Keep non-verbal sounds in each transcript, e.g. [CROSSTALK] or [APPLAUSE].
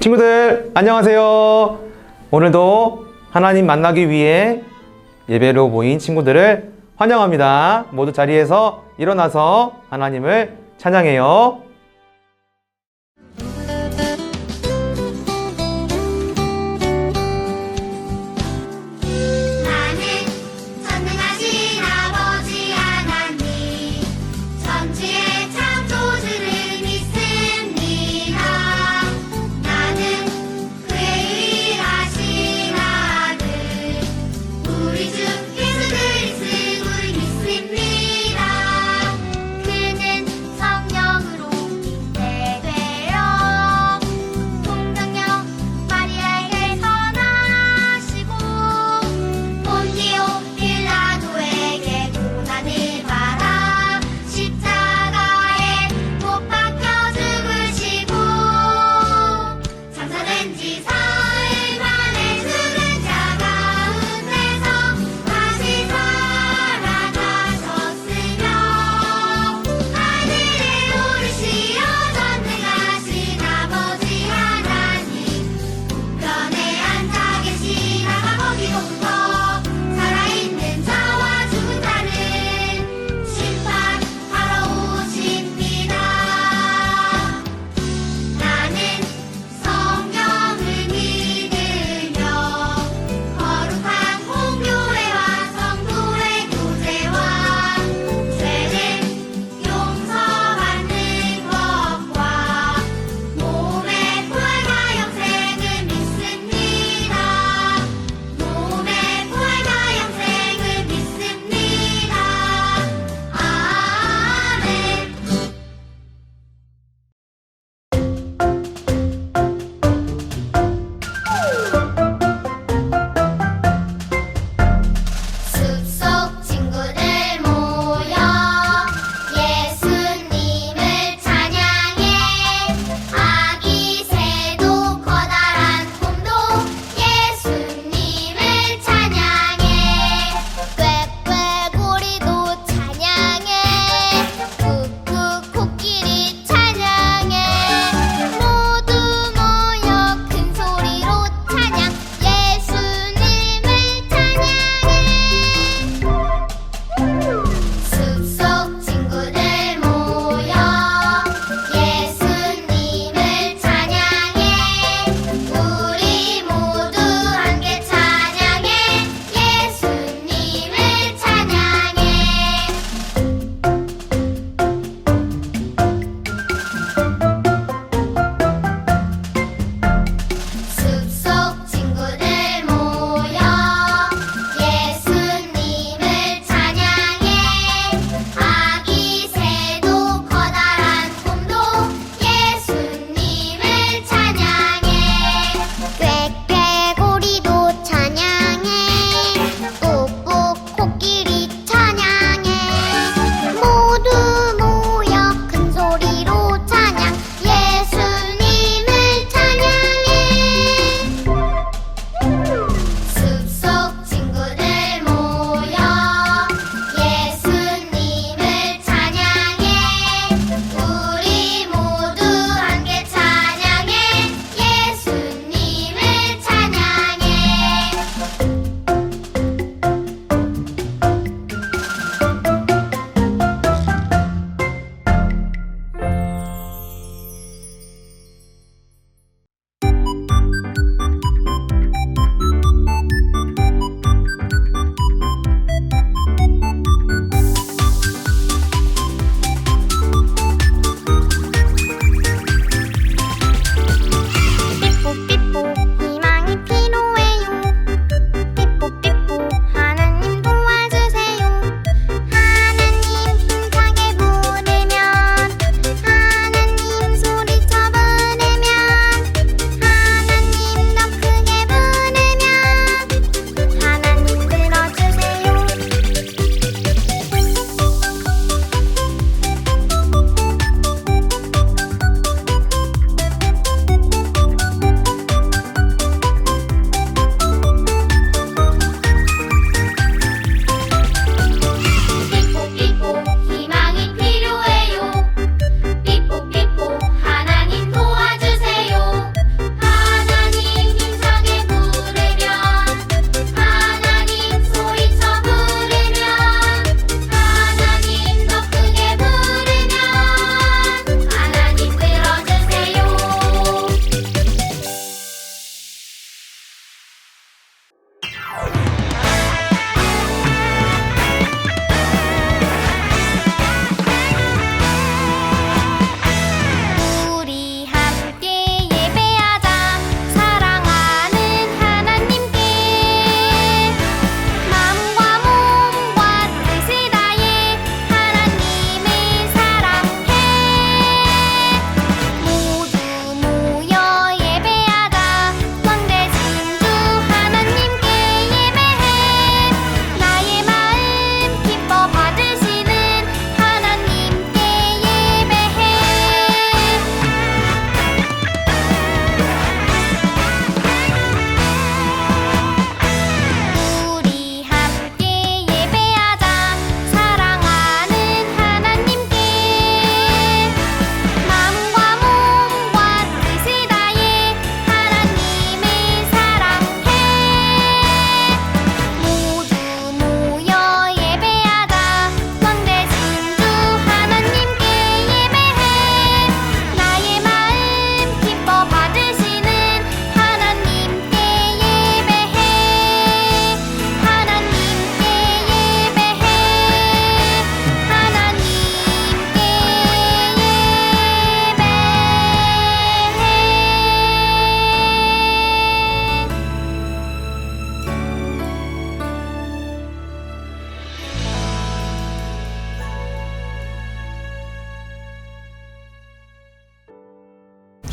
친구들 안녕하세요. 오늘도 하나님 만나기 위해 예배로 모인 친구들을 환영합니다. 모두 자리에서 일어나서 하나님을 찬양해요.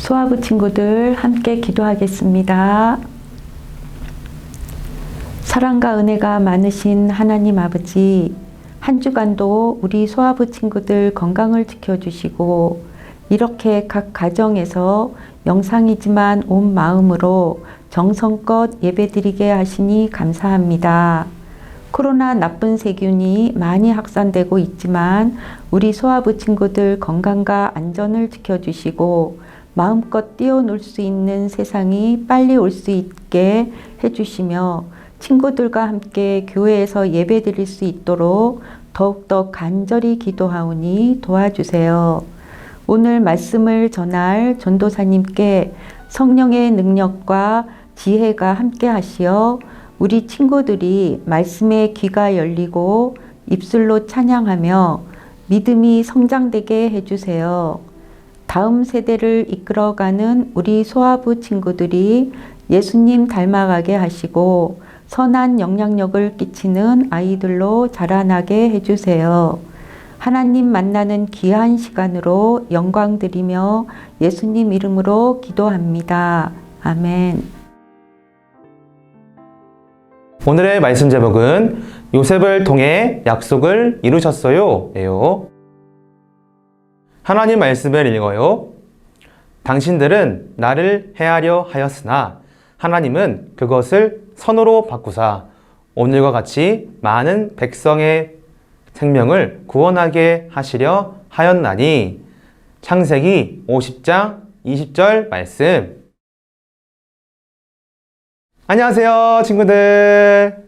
소아부 친구들 함께 기도하겠습니다. 사랑과 은혜가 많으신 하나님 아버지, 한 주간도 우리 소아부 친구들 건강을 지켜주시고, 이렇게 각 가정에서 영상이지만 온 마음으로 정성껏 예배드리게 하시니 감사합니다. 코로나 나쁜 세균이 많이 확산되고 있지만 우리 소아부 친구들 건강과 안전을 지켜주시고 마음껏 뛰어놀 수 있는 세상이 빨리 올 수 있게 해주시며 친구들과 함께 교회에서 예배 드릴 수 있도록 더욱더 간절히 기도하오니 도와주세요. 오늘 말씀을 전할 전도사님께 성령의 능력과 지혜가 함께 하시어 우리 친구들이 말씀의 귀가 열리고 입술로 찬양하며 믿음이 성장되게 해주세요. 다음 세대를 이끌어가는 우리 소아부 친구들이 예수님 닮아가게 하시고 선한 영향력을 끼치는 아이들로 자라나게 해주세요. 하나님 만나는 귀한 시간으로 영광 드리며 예수님 이름으로 기도합니다. 아멘. 오늘의 말씀 제목은 요셉을 통해 약속을 이루셨어요. 예요. 하나님 말씀을 읽어요. 당신들은 나를 해하려 하였으나 하나님은 그것을 선으로 바꾸사 오늘과 같이 많은 백성의 생명을 구원하게 하시려 하였나니. 창세기 50장 20절 말씀. 안녕하세요 친구들.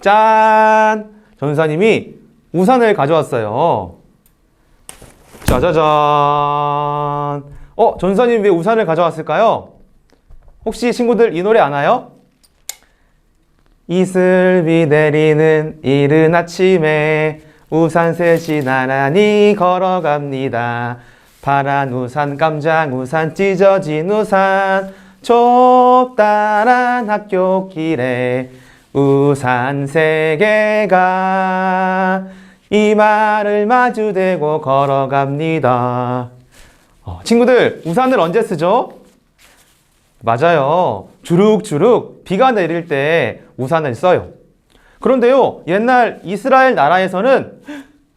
짠! 전사님이 우산을 가져왔어요 짜자잔 어 전사님 왜 우산을 가져왔을까요? 혹시 친구들 이 노래 아나요? 이슬비 내리는 이른 아침에 우산 셋이 나란히 걸어갑니다. 파란 우산, 깜장 우산, 찢어진 우산, 좁다란 학교 길에 우산 세 개가 이마를 마주대고 걸어갑니다. 어, 친구들, 우산을 언제 쓰죠? 맞아요. 주룩주룩 비가 내릴 때 우산을 써요. 그런데요, 옛날 이스라엘 나라에서는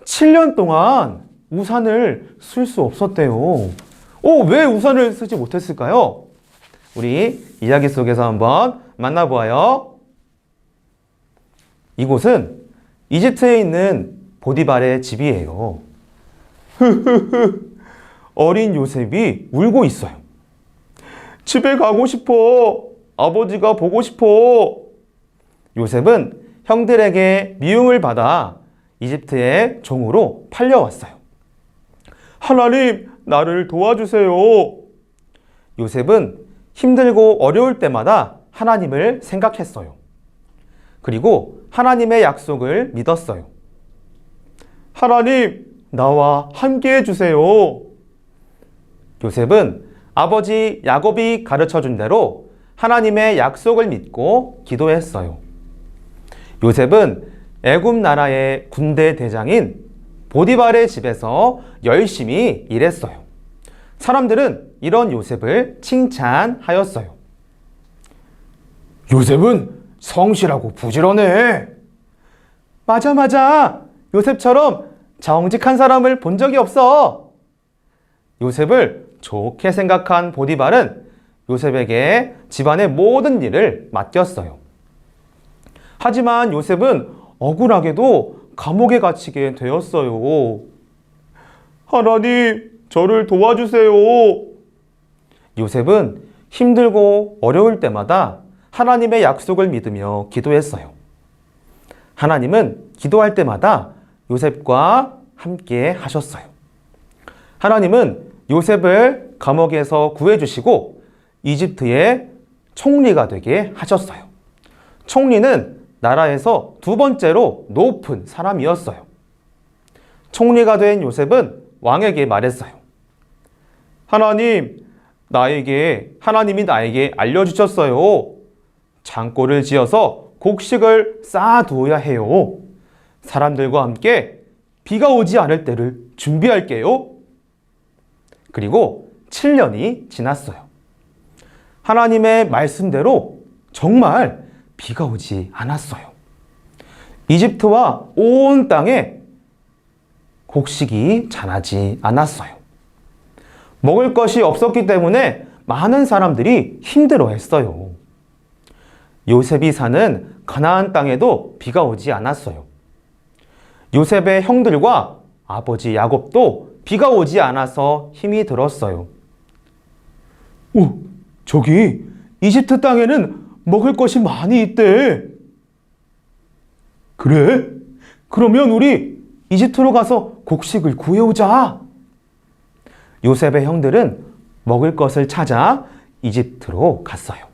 7년 동안 우산을 쓸 수 없었대요. 오, 왜 우산을 쓰지 못했을까요? 우리 이야기 속에서 한번 만나보아요. 이곳은 이집트에 있는 보디발의 집이에요. [LAUGHS] 어린 요셉이 울고 있어요. 집에 가고 싶어. 아버지가 보고 싶어. 요셉은 형들에게 미움을 받아 이집트의 종으로 팔려왔어요. 하나님, 나를 도와주세요. 요셉은 힘들고 어려울 때마다 하나님을 생각했어요. 그리고 하나님의 약속을 믿었어요. 하나님, 나와 함께 해주세요. 요셉은 아버지 야곱이 가르쳐 준 대로 하나님의 약속을 믿고 기도했어요. 요셉은 애굽 나라의 군대 대장인 보디발의 집에서 열심히 일했어요. 사람들은 이런 요셉을 칭찬하였어요. 요셉은 성실하고 부지런해. 맞아, 맞아. 요셉처럼 정직한 사람을 본 적이 없어. 요셉을 좋게 생각한 보디발은 요셉에게 집안의 모든 일을 맡겼어요. 하지만 요셉은 억울하게도 감옥에 갇히게 되었어요. 하나님, 저를 도와주세요. 요셉은 힘들고 어려울 때마다 하나님의 약속을 믿으며 기도했어요. 하나님은 기도할 때마다 요셉과 함께 하셨어요. 하나님은 요셉을 감옥에서 구해주시고 이집트의 총리가 되게 하셨어요. 총리는 나라에서 두 번째로 높은 사람이었어요. 총리가 된 요셉은 왕에게 말했어요. 하나님, 나에게, 하나님이 나에게 알려주셨어요. 창고를 지어서 곡식을 쌓아두어야 해요. 사람들과 함께 비가 오지 않을 때를 준비할게요. 그리고 7년이 지났어요. 하나님의 말씀대로 정말 비가 오지 않았어요. 이집트와 온 땅에 곡식이 자라지 않았어요. 먹을 것이 없었기 때문에 많은 사람들이 힘들어 했어요. 요셉이 사는 가나안 땅에도 비가 오지 않았어요. 요셉의 형들과 아버지 야곱도 비가 오지 않아서 힘이 들었어요. 오, 저기 이집트 땅에는 먹을 것이 많이 있대. 그래? 그러면 우리 이집트로 가서 곡식을 구해오자. 요셉의 형들은 먹을 것을 찾아 이집트로 갔어요.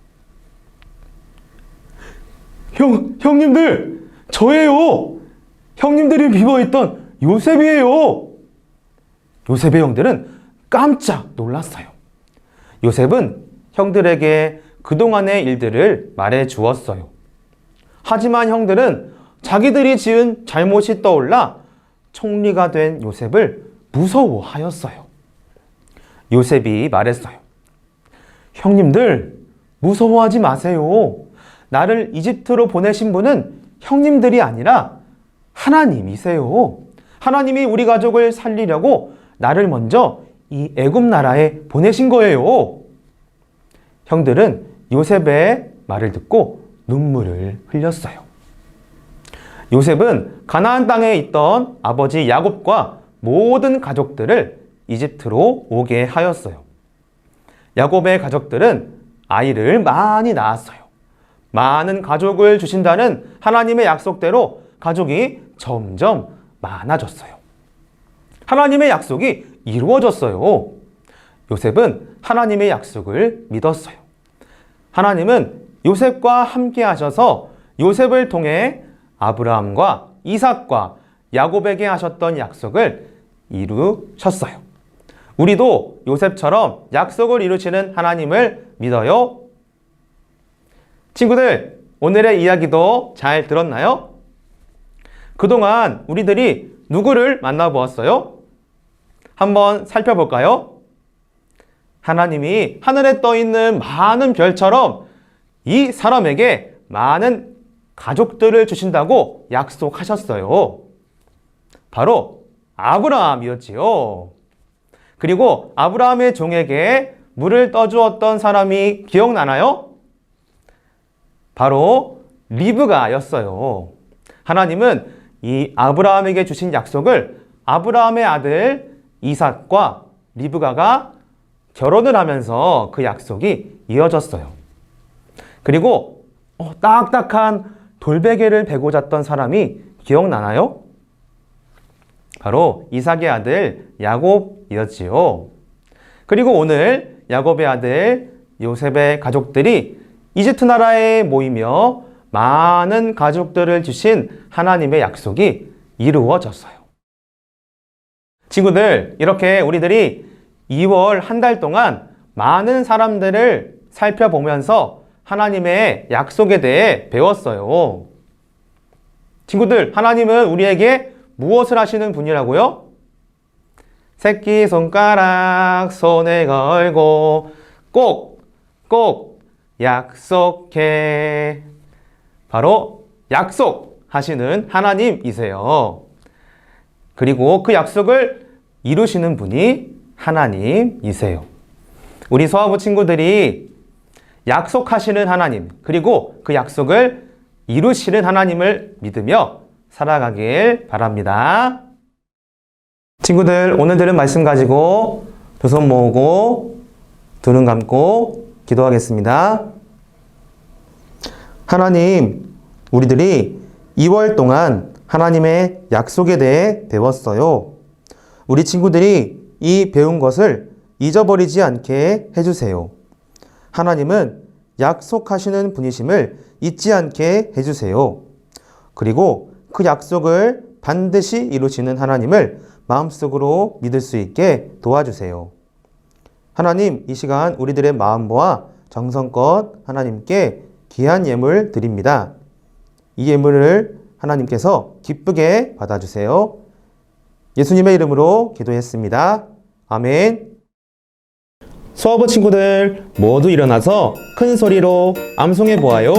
형, 형님들, 저예요. 형님들이 비워있던 요셉이에요. 요셉의 형들은 깜짝 놀랐어요. 요셉은 형들에게 그동안의 일들을 말해 주었어요. 하지만 형들은 자기들이 지은 잘못이 떠올라 총리가 된 요셉을 무서워하였어요. 요셉이 말했어요. 형님들, 무서워하지 마세요. 나를 이집트로 보내신 분은 형님들이 아니라 하나님이세요. 하나님이 우리 가족을 살리려고 나를 먼저 이 애굽 나라에 보내신 거예요. 형들은 요셉의 말을 듣고 눈물을 흘렸어요. 요셉은 가나안 땅에 있던 아버지 야곱과 모든 가족들을 이집트로 오게 하였어요. 야곱의 가족들은 아이를 많이 낳았어요. 많은 가족을 주신다는 하나님의 약속대로 가족이 점점 많아졌어요. 하나님의 약속이 이루어졌어요. 요셉은 하나님의 약속을 믿었어요. 하나님은 요셉과 함께 하셔서 요셉을 통해 아브라함과 이삭과 야곱에게 하셨던 약속을 이루셨어요. 우리도 요셉처럼 약속을 이루시는 하나님을 믿어요. 친구들, 오늘의 이야기도 잘 들었나요? 그동안 우리들이 누구를 만나보았어요? 한번 살펴볼까요? 하나님이 하늘에 떠 있는 많은 별처럼 이 사람에게 많은 가족들을 주신다고 약속하셨어요. 바로 아브라함이었지요. 그리고 아브라함의 종에게 물을 떠주었던 사람이 기억나나요? 바로 리브가였어요. 하나님은 이 아브라함에게 주신 약속을 아브라함의 아들 이삭과 리브가가 결혼을 하면서 그 약속이 이어졌어요. 그리고 어, 딱딱한 돌베개를 베고 잤던 사람이 기억나나요? 바로 이삭의 아들 야곱이었지요. 그리고 오늘 야곱의 아들 요셉의 가족들이 이집트 나라에 모이며 많은 가족들을 주신 하나님의 약속이 이루어졌어요. 친구들, 이렇게 우리들이 2월 한 달 동안 많은 사람들을 살펴보면서 하나님의 약속에 대해 배웠어요. 친구들, 하나님은 우리에게 무엇을 하시는 분이라고요? 새끼 손가락 손에 걸고 꼭, 꼭 약속해. 바로 약속하시는 하나님이세요. 그리고 그 약속을 이루시는 분이 하나님이세요. 우리 서아부 친구들이 약속하시는 하나님, 그리고 그 약속을 이루시는 하나님을 믿으며 살아가길 바랍니다. 친구들, 오늘 들은 말씀 가지고 두 손 모으고 두 눈 감고 기도하겠습니다. 하나님, 우리들이 2월 동안 하나님의 약속에 대해 배웠어요. 우리 친구들이 이 배운 것을 잊어버리지 않게 해주세요. 하나님은 약속하시는 분이심을 잊지 않게 해주세요. 그리고 그 약속을 반드시 이루시는 하나님을 마음속으로 믿을 수 있게 도와주세요. 하나님, 이 시간 우리들의 마음과 정성껏 하나님께 귀한 예물 드립니다. 이 예물을 하나님께서 기쁘게 받아주세요. 예수님의 이름으로 기도했습니다. 아멘. 수업부 친구들 모두 일어나서 큰 소리로 암송해 보아요.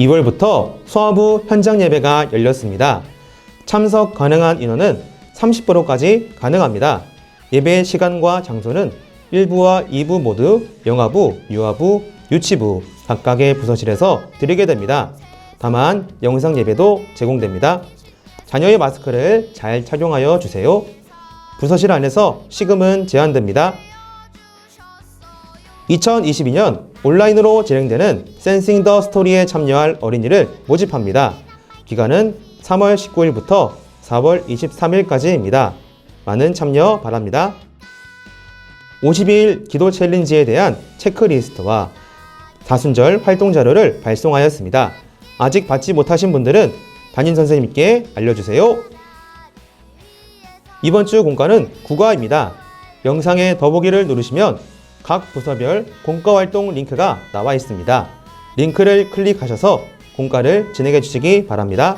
2월부터 소아부 현장 예배가 열렸습니다. 참석 가능한 인원은 30%까지 가능합니다. 예배 시간과 장소는 1부와 2부 모두 영화부, 유아부, 유치부 각각의 부서실에서 드리게 됩니다. 다만 영상 예배도 제공됩니다. 자녀의 마스크를 잘 착용하여 주세요. 부서실 안에서 식음은 제한됩니다. 2022년 온라인으로 진행되는 센싱 더 스토리에 참여할 어린이를 모집합니다. 기간은 3월 19일부터 4월 23일까지입니다. 많은 참여 바랍니다. 52일 기도 챌린지에 대한 체크리스트와 다순절 활동 자료를 발송하였습니다. 아직 받지 못하신 분들은 담임 선생님께 알려주세요. 이번 주 공과는 국어입니다. 영상의 더보기를 누르시면 각 부서별 공과 활동 링크가 나와 있습니다. 링크를 클릭하셔서 공과를 진행해 주시기 바랍니다.